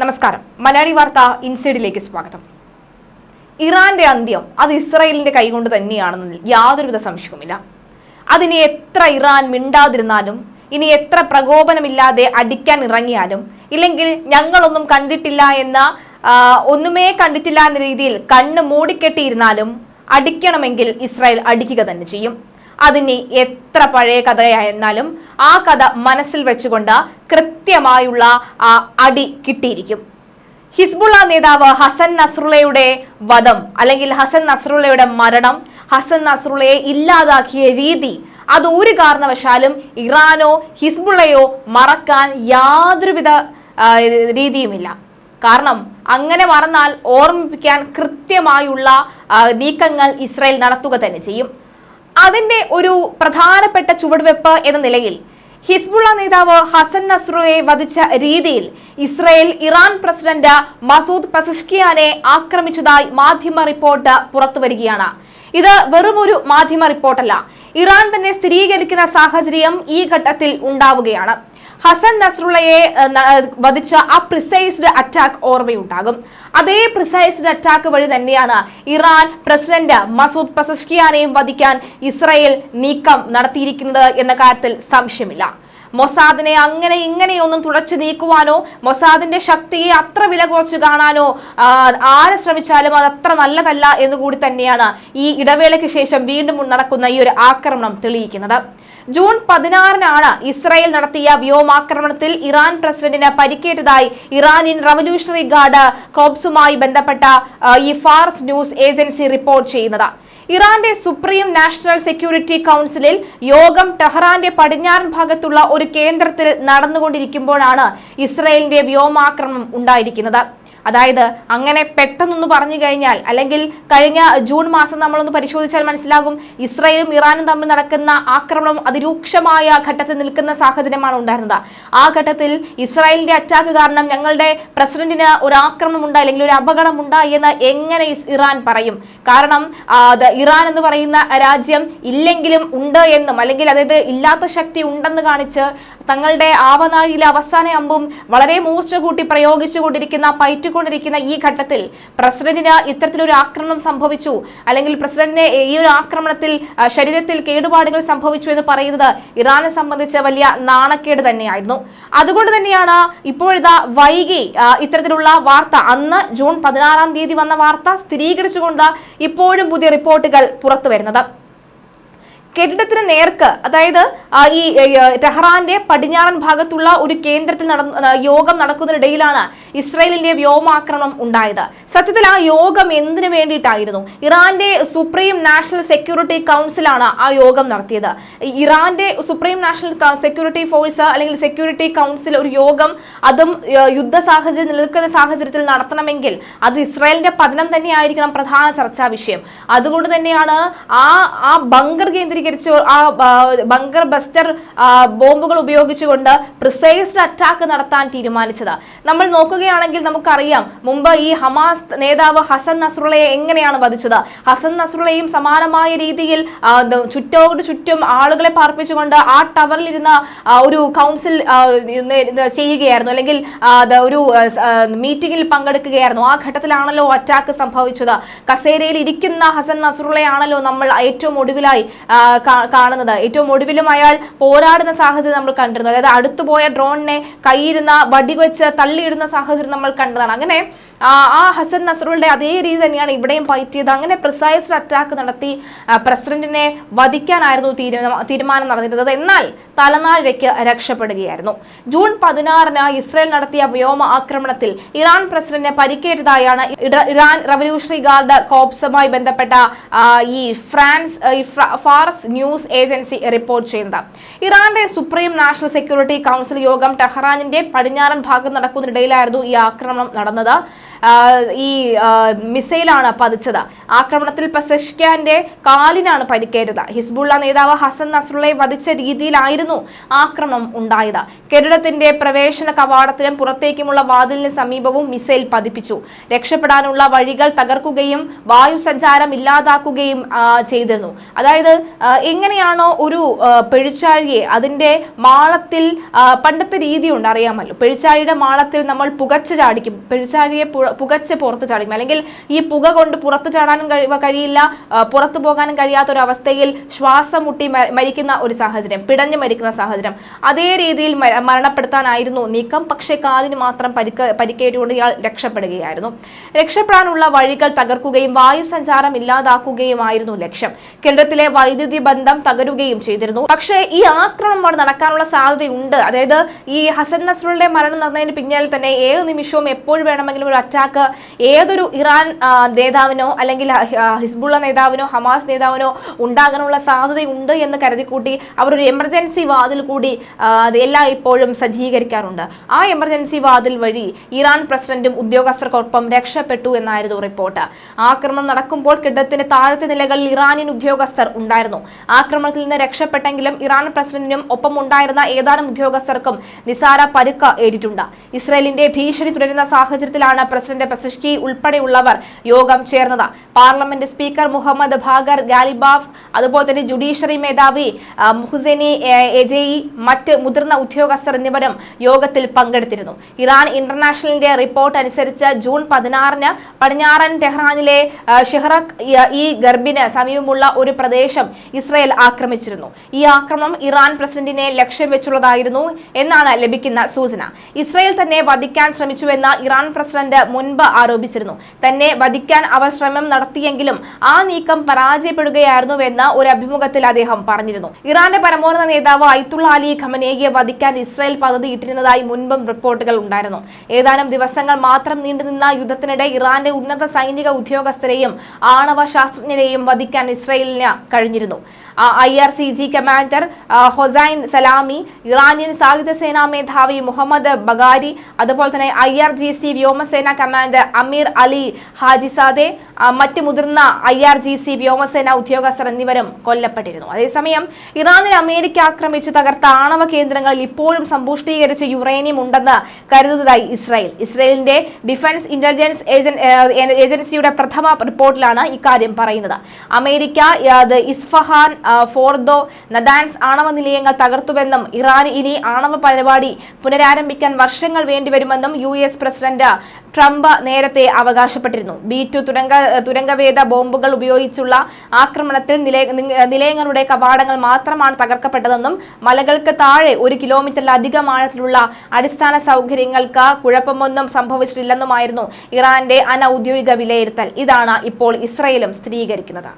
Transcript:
നമസ്കാരം. മലയാളി വാർത്ത ഇൻസൈഡിലേക്ക് സ്വാഗതം. ഇറാന്റെ അന്ത്യം അത് ഇസ്രായേലിന്റെ കൈകൊണ്ട് തന്നെയാണെന്നതിൽ യാതൊരുവിധ സംശയവുമില്ല. അതിനെ എത്ര ഇറാൻ മിണ്ടാതിരുന്നാലും ഇനി എത്ര പ്രകോപനമില്ലാതെ അടിക്കാൻ ഇറങ്ങിയാലും ഇല്ലെങ്കിൽ ഞങ്ങളൊന്നും കണ്ടിട്ടില്ല എന്ന ഒന്നുമേ കണ്ടിട്ടില്ല എന്ന രീതിയിൽ കണ്ണ് മൂടിക്കെട്ടിയിരുന്നാലും അടിക്കണമെങ്കിൽ ഇസ്രായേൽ അടിക്കുക തന്നെ ചെയ്യും. അതിനി എത്ര പഴയ കഥയായിരുന്നാലും ആ കഥ മനസ്സിൽ വെച്ചുകൊണ്ട് കൃത്യമായുള്ള അടി കിട്ടിയിരിക്കും. ഹിസ്ബുള്ള നേതാവ് ഹസൻ നസ്രുള്ളയുടെ വധം അല്ലെങ്കിൽ ഹസൻ നസ്രുള്ളയുടെ മരണം ഹസൻ നസ്രുള്ളയെ ഇല്ലാതാക്കിയ രീതി അത് ഒരു കാരണവശാലും ഇറാനോ ഹിസ്ബുള്ളയോ മറക്കാൻ യാതൊരുവിധ രീതിയുമില്ല. കാരണം അങ്ങനെ മറന്നാൽ ഓർമ്മിപ്പിക്കാൻ കൃത്യമായുള്ള നീക്കങ്ങൾ ഇസ്രായേൽ നടത്തുക തന്നെ ചെയ്യും. അതിന്റെ ഒരു പ്രധാനപ്പെട്ട ചുവടുവെപ്പ് എന്ന നിലയിൽ ഹിസ്ബുള്ള നേതാവ് ഹസൻ നസ്രുയെ വധിച്ച രീതിയിൽ ഇസ്രയേൽ ഇറാൻ പ്രസിഡന്റ് മസൂദ് പസഷ്കിയാനെ ആക്രമിച്ചതായി മാധ്യമ റിപ്പോർട്ട് പുറത്തുവരികയാണ്. ഇത് വെറും ഒരു മാധ്യമ റിപ്പോർട്ടല്ല. ഇറാൻ തന്നെ സ്ഥിരീകരിക്കുന്ന സാഹചര്യം ഈ ഘട്ടത്തിൽ ഉണ്ടാവുകയാണ്. ഹസൻ നസ്രുള്ളയെ വധിച്ച ആ പ്രിസൈസ്ഡ് അറ്റാക്ക് ഓർമ്മയുണ്ടാകും. അതേ പ്രിസൈസ്ഡ് അറ്റാക്ക് വഴി തന്നെയാണ് ഇറാൻ പ്രസിഡന്റ് മസൂദ് പസഷ്കിയാനെയും വധിക്കാൻ ഇസ്രായേൽ നീക്കം നടത്തിയിരിക്കുന്നത് എന്ന കാര്യത്തിൽ സംശയമില്ല. മൊസാദിനെ അങ്ങനെ ഇങ്ങനെയൊന്നും തുടച്ചു നീക്കുവാനോ മൊസാദിന്റെ ശക്തിയെ അത്ര വില കുറച്ച് കാണാനോ ആരെ ശ്രമിച്ചാലും അത് അത്ര നല്ലതല്ല എന്ന് കൂടി തന്നെയാണ് ഈ ഇടവേളയ്ക്ക് ശേഷം വീണ്ടും നടക്കുന്ന ഈ ഒരു ആക്രമണം തെളിയിക്കുന്നത്. ജൂൺ പതിനാറിനാണ് ഇസ്രായേൽ നടത്തിയ വ്യോമാക്രമണത്തിൽ ഇറാൻ പ്രസിഡന്റിന് പരിക്കേറ്റതായി ഇറാനിയൻ റവല്യൂഷണറി ഗാർഡ് കോബ്സുമായി ബന്ധപ്പെട്ട ഈ ഫാർസ് ന്യൂസ് ഏജൻസി റിപ്പോർട്ട് ചെയ്യുന്നത്. ഇറാന്റെ സുപ്രീം നാഷണൽ സെക്യൂരിറ്റി കൗൺസിലിൽ യോഗം ടെഹ്റാന്റെ പടിഞ്ഞാറൻ ഭാഗത്തുള്ള ഒരു കേന്ദ്രത്തിൽ നടന്നുകൊണ്ടിരിക്കുമ്പോഴാണ് ഇസ്രായേലിന്റെ വ്യോമാക്രമണം ഉണ്ടായിരിക്കുന്നത്. അതായത് അങ്ങനെ പെട്ടെന്നൊന്ന് പറഞ്ഞു കഴിഞ്ഞാൽ അല്ലെങ്കിൽ കഴിഞ്ഞ ജൂൺ മാസം നമ്മളൊന്ന് പരിശോധിച്ചാൽ മനസ്സിലാകും ഇസ്രയേലും ഇറാനും തമ്മിൽ നടക്കുന്ന ആക്രമണം അതിരൂക്ഷമായ ഘട്ടത്തിൽ നിൽക്കുന്ന സാഹചര്യമാണ് ഉണ്ടായിരുന്നത്. ആ ഘട്ടത്തിൽ ഇസ്രായേലിന്റെ അറ്റാക്ക് കാരണം ഞങ്ങളുടെ പ്രസിഡന്റിന് ഒരു ആക്രമണം ഉണ്ടായി അല്ലെങ്കിൽ ഒരു അപകടം ഉണ്ടായി എന്ന് എങ്ങനെ ഇറാൻ പറയും? കാരണം ഇറാൻ എന്ന് പറയുന്ന രാജ്യം ഇല്ലെങ്കിലും ഉണ്ട് എന്നും അല്ലെങ്കിൽ അതായത് ഇല്ലാത്ത ശക്തി ഉണ്ടെന്ന് കാണിച്ച് തങ്ങളുടെ ആവനാഴിയിലെ അവസാന അമ്പും വളരെ മൂർച്ച കൂട്ടി പ്രയോഗിച്ചുകൊണ്ടിരിക്കുന്ന പയറ്റിക്കൊണ്ടിരിക്കുന്ന ഈ ഘട്ടത്തിൽ പ്രസിഡന്റിന് ഇത്തരത്തിലൊരു ആക്രമണം സംഭവിച്ചു. അല്ലെങ്കിൽ പ്രസിഡന്റിന് ഈ ഒരു ആക്രമണത്തിൽ ശരീരത്തിൽ കേടുപാടുകൾ സംഭവിച്ചു എന്ന് പറയുന്നത് ഇറാനെ സംബന്ധിച്ച് വലിയ നാണക്കേട് തന്നെയായിരുന്നു. അതുകൊണ്ട് തന്നെയാണ് ഇപ്പോഴത്തെ വൈകി ഇത്തരത്തിലുള്ള വാർത്ത. അന്ന് ജൂൺ പതിനാറാം തീയതി വന്ന വാർത്ത സ്ഥിരീകരിച്ചുകൊണ്ട് ഇപ്പോഴും പുതിയ റിപ്പോർട്ടുകൾ പുറത്തു വരുന്നത്. കെട്ടിടത്തിന് നേർക്ക് അതായത് ഈ ടെഹ്റാന്റെ പടിഞ്ഞാറൻ ഭാഗത്തുള്ള ഒരു കേന്ദ്രത്തിൽ നടന്ന യോഗം നടക്കുന്നതിനിടയിലാണ് ഇസ്രയേലിന്റെ വ്യോമാക്രമണം ഉണ്ടായത്. സത്യത്തിൽ ആ യോഗം എന്തിനു വേണ്ടിയിട്ടായിരുന്നു? ഇറാന്റെ സുപ്രീം നാഷണൽ സെക്യൂരിറ്റി കൗൺസിലാണ് ആ യോഗം നടത്തിയത്. ഇറാന്റെ സുപ്രീം നാഷണൽ സെക്യൂരിറ്റി ഫോഴ്സ് അല്ലെങ്കിൽ സെക്യൂരിറ്റി കൗൺസിൽ ഒരു യോഗം അതും യുദ്ധ സാഹചര്യം നിലനിൽക്കുന്ന സാഹചര്യത്തിൽ നടത്തണമെങ്കിൽ അത് ഇസ്രായേലിന്റെ പതനം തന്നെയായിരിക്കണം പ്രധാന ചർച്ചാ വിഷയം. അതുകൊണ്ട് തന്നെയാണ് ആ ആ ബങ്കർ കേന്ദ്രീകരിച്ച് ആ ബങ്കർ ബസ്റ്റർ ബോംബുകൾ ഉപയോഗിച്ചുകൊണ്ട് പ്രിസൈസ്ഡ് അറ്റാക്ക് നടത്താൻ തീരുമാനിച്ചത്. നമ്മൾ നോക്കുകയാണെങ്കിൽ നമുക്കറിയാം മുമ്പ് ഈ ഹമാസ് നേതാവ് ഹസൻ നസ്രുള്ളയെ എങ്ങനെയാണ് വധിച്ചത്? ഹസൻ നസ്രുള്ളയും സമാനമായ രീതിയിൽ ചുറ്റോട് ചുറ്റും ആളുകളെ പാർപ്പിച്ചുകൊണ്ട് ആ ടവറിൽ ഇരുന്ന ഒരു കൗൺസിൽ ചെയ്യുകയായിരുന്നു. അല്ലെങ്കിൽ ഒരു മീറ്റിംഗിൽ പങ്കെടുക്കുകയായിരുന്നു. ആ ഘട്ടത്തിലാണല്ലോ അറ്റാക്ക് സംഭവിച്ചത്. കസേരയിൽ ഇരിക്കുന്ന ഹസൻ നസ്രുള്ളയാണല്ലോ നമ്മൾ ഏറ്റവും ഒടുവിലായി കാണുന്നത്. ഏറ്റവും ഒടുവിലും അയാൾ പോരാടുന്ന സാഹചര്യം നമ്മൾ കണ്ടിരുന്നു. അതായത് അടുത്തുപോയ ഡ്രോണിനെ കയ്യിരുന്ന വടിവെച്ച് തള്ളിയിടുന്ന സാഹചര്യം നമ്മൾ കണ്ടതാണ്. അങ്ങനെ ആ ഹസൻ നസറുടെ അതേ രീതി തന്നെയാണ് ഇവിടെയും പയറ്റിയത് അങ്ങനെ പ്രിസൈസ്ഡ് അറ്റാക്ക് നടത്തി പ്രസിഡന്റിനെ വധിക്കാനായിരുന്നു തീരുമാനം നടന്നിരുന്നത്. എന്നാൽ തലനാഴിക്ക് രക്ഷപ്പെടുകയായിരുന്നു. ജൂൺ പതിനാറിന് ഇസ്രായേൽ നടത്തിയ വ്യോമ ആക്രമണത്തിൽ ഇറാൻ പ്രസിഡന്റിനെ പരിക്കേറ്റതായാണ് ഇറാൻ റവല്യൂഷണറി ഗാർഡ് കോപ്സുമായി ബന്ധപ്പെട്ട ഈ ഫ്രാൻസ് ഈ ഫ്ര- ഫാർസ് ന്യൂസ് ഏജൻസി റിപ്പോർട്ട് ചെയ്യുന്നത്. ഇറാന്റെ സുപ്രീം നാഷണൽ സെക്യൂരിറ്റി കൗൺസിൽ യോഗം ടെഹ്റാനിന്റെ പടിഞ്ഞാറൻ ഭാഗത്ത് നടക്കുന്നതിനിടയിലായിരുന്നു ഈ ആക്രമണം നടന്നത്. ഈ മിസൈലാണ് പതിച്ചത്. ആക്രമണത്തിൽ പസഷ്കാന്റെ കാലിനാണ് പരിക്കേറ്റത്. ഹിസ്ബുള്ള നേതാവ് ഹസൻ നസ്രുള്ളയെ വധിച്ച രീതിയിലായിരുന്നു ആക്രമണം ഉണ്ടായത്. കെട്ടിടത്തിന്റെ പ്രവേശന കവാടത്തിനും പുറത്തേക്കുമുള്ള വാതിലിന് സമീപവും മിസൈൽ പതിപ്പിച്ചു. രക്ഷപ്പെടാനുള്ള വഴികൾ തകർക്കുകയും വായു സഞ്ചാരം ഇല്ലാതാക്കുകയും ചെയ്തിരുന്നു. അതായത് എങ്ങനെയാണോ ഒരു പെഴിച്ചാഴിയെ അതിന്റെ മാളത്തിൽ പണ്ടത്തെ രീതിയുണ്ട് അറിയാമല്ലോ. പെഴിച്ചാഴിയുടെ മാളത്തിൽ നമ്മൾ പുകച്ച് ചാടിക്കും. പെഴിച്ചാഴിയെ പുകച്ച് പുറത്ത് ചാടിക്കും. അല്ലെങ്കിൽ ഈ പുക കൊണ്ട് പുറത്ത് ചാടാനും കഴിയില്ല പുറത്തു പോകാനും കഴിയാത്ത ഒരു അവസ്ഥയിൽ ശ്വാസം മുട്ടി മരിക്കുന്ന ഒരു സാഹചര്യം പിടഞ്ഞു മരിക്കുന്ന സാഹചര്യം. അതേ രീതിയിൽ മരണപ്പെടുത്താനായിരുന്നു നീക്കം. പക്ഷേ കാലിന് മാത്രം പരിക്ക് പരിക്കേറ്റുകൊണ്ട് ഇയാൾ രക്ഷപ്പെടുകയായിരുന്നു. രക്ഷപ്പെടാനുള്ള വഴികൾ തകർക്കുകയും വായു സഞ്ചാരം ഇല്ലാതാക്കുകയുമായിരുന്നു ലക്ഷ്യം. കേന്ദ്രത്തിലെ വൈദ്യുതി ബന്ധം തകരുകയും ചെയ്തിരുന്നു. പക്ഷേ ഈ ആക്രമണം അവിടെ നടക്കാനുള്ള സാധ്യതയുണ്ട്. അതായത് ഈ ഹസൻ നസ്രുളുടെ മരണം നടന്നതിന് പിന്നാലെ തന്നെ ഏത് നിമിഷവും എപ്പോൾ വേണമെങ്കിലും ഒരു അറ്റാക്ക് ഏതൊരു ഇറാൻ നേതാവിനോ അല്ലെങ്കിൽ ഹിസ്ബുള്ള നേതാവിനോ ഹമാസ് നേതാവിനോ ഉണ്ടാകാനുള്ള സാധ്യതയുണ്ട് എന്ന് കരുതിക്കൂട്ടി അവർ ഒരു എമർജൻസി വാതിൽ കൂടി എല്ലാം ഇപ്പോഴും സജ്ജീകരിക്കാറുണ്ട്. ആ എമർജൻസി വാതിൽ വഴി ഇറാൻ പ്രസിഡന്റും ഉദ്യോഗസ്ഥർക്കൊപ്പം രക്ഷപ്പെട്ടു എന്നായിരുന്നു റിപ്പോർട്ട്. ആക്രമണം നടക്കുമ്പോൾ കെട്ടിടത്തിന്റെ താഴത്തെ നിലകളിൽ ഇറാനിയൻ ഉദ്യോഗസ്ഥർ ഉണ്ടായിരുന്നു. ആക്രമണത്തിൽ നിന്ന് രക്ഷപ്പെട്ടെങ്കിലും ഇറാൻ പ്രസിഡന്റിനും ഒപ്പം ഉണ്ടായിരുന്ന ഏതാനും ഉദ്യോഗസ്ഥർക്കും നിസാര പരുക്ക് ഏറ്റിട്ടുണ്ട്. ഇസ്രയേലിന്റെ ഭീഷണി തുടരുന്ന സാഹചര്യത്തിലാണ് പ്രസിഡന്റ് പെസഷ്കി ഉൾപ്പെടെയുള്ളവർ യോഗം ചേർന്നത്. Parliament speaker Mohammad Bagher Ghalibaf അതുപോലെ തന്നെ ജുഡീഷ്യറി മേധാവി മുഹുസേനി എജയി മറ്റ് മുതിർന്ന ഉദ്യോഗസ്ഥർ എന്നിവരും യോഗത്തിൽ പങ്കെടുത്തിരുന്നു. ഇറാൻ ഇന്റർനാഷണലിന്റെ റിപ്പോർട്ട് അനുസരിച്ച് ജൂൺ പതിനാറിന് പടിഞ്ഞാറൻ ടെഹ്റാനിലെ ഷെഹ്റഖ് ഈ- ഗർബിന് സമീപമുള്ള ഒരു പ്രദേശം ഇസ്രയേൽ ആക്രമിച്ചിരുന്നു. ഈ ആക്രമണം ഇറാൻ പ്രസിഡന്റിനെ ലക്ഷ്യം വെച്ചുള്ളതായിരുന്നു എന്നാണ് ലഭിക്കുന്ന സൂചന. ഇസ്രയേൽ തന്നെ വധിക്കാൻ ശ്രമിച്ചുവെന്ന് ഇറാൻ പ്രസിഡന്റ് മുൻപ് ആരോപിച്ചിരുന്നു. തന്നെ വധിക്കാൻ അവർ ശ്രമം നടത്തിയെങ്കിലും ആ നീക്കം പരാജയപ്പെടുകയായിരുന്നുവെന്ന് ഒരു അഭിമുഖത്തിൽ അദ്ദേഹം പറഞ്ഞിരുന്നു. ഇറാന്റെ പരമോന്നത നേതാവ് അയ്ത്തുള്ള അലി ഖമനേയെ വധിക്കാൻ ഇസ്രായേൽ പദ്ധതി ഇട്ടിരുന്നതായി മുൻപും റിപ്പോർട്ടുകൾ ഉണ്ടായിരുന്നു. ഏതാനും ദിവസങ്ങൾ മാത്രം നീണ്ടുനിന്ന യുദ്ധത്തിനിടെ ഇറാന്റെ ഉന്നത സൈനിക ഉദ്യോഗസ്ഥരെയും ആണവ ശാസ്ത്രജ്ഞരെയും വധിക്കാൻ ഇസ്രയേലിന് കഴിഞ്ഞിരുന്നു. I R C G commander Hossein Salami Iranian സായുധ സേനാ മേധാവി മുഹമ്മദ് ബഗാരി അതുപോലെ തന്നെ ഐ ആർ ജി സി വ്യോമസേന കമാൻഡർ അമീർ അലി ഹാജിസാദെ മറ്റ് മുതിർന്ന ഐ ആർ ജി സി വ്യോമസേന ഉദ്യോഗസ്ഥർ എന്നിവരും കൊല്ലപ്പെട്ടിരുന്നു. അതേസമയം ഇറാനിൽ അമേരിക്ക ആക്രമിച്ച് തകർത്ത ആണവ കേന്ദ്രങ്ങളിൽ ഇപ്പോഴും സമ്പുഷ്ടീകരിച്ച യുറേനിയം ഉണ്ടെന്ന് കരുതുന്നതായി ഇസ്രായേൽ. ഇസ്രായേലിന്റെ ഡിഫൻസ് ഇന്റലിജൻസ് ഏജൻ- ഏജൻസിയുടെ പ്രഥമ റിപ്പോർട്ടിലാണ് ഇക്കാര്യം പറയുന്നത്. അമേരിക്ക ഇസ്ഫഹാൻ ഫോർദോ നദാൻസ് ആണവ നിലയങ്ങൾ തകർത്തുവെന്നും ഇറാൻ ഇനി ആണവ പരിപാടി പുനരാരംഭിക്കാൻ വർഷങ്ങൾ വേണ്ടിവരുമെന്നും യു എസ് പ്രസിഡന്റ് ട്രംപ് നേരത്തെ അവകാശപ്പെട്ടിരുന്നു. ബി ടു തുരങ്ക തുരങ്കവേദ ബോംബുകൾ ഉപയോഗിച്ചുള്ള ആക്രമണത്തിൽ നിലയങ്ങളുടെ കവാടങ്ങൾ മാത്രമാണ് തകർക്കപ്പെട്ടതെന്നും മലകൾക്ക് താഴെ ഒരു കിലോമീറ്ററിലധികം ആഴത്തിലുള്ള അടിസ്ഥാന സൗകര്യങ്ങൾക്ക് കുഴപ്പമൊന്നും സംഭവിച്ചിട്ടില്ലെന്നുമായിരുന്നു ഇറാന്റെ അനൌദ്യോഗിക വിലയിരുത്തൽ. ഇതാണ് ഇപ്പോൾ ഇസ്രയേലും സ്ഥിരീകരിക്കുന്നത്.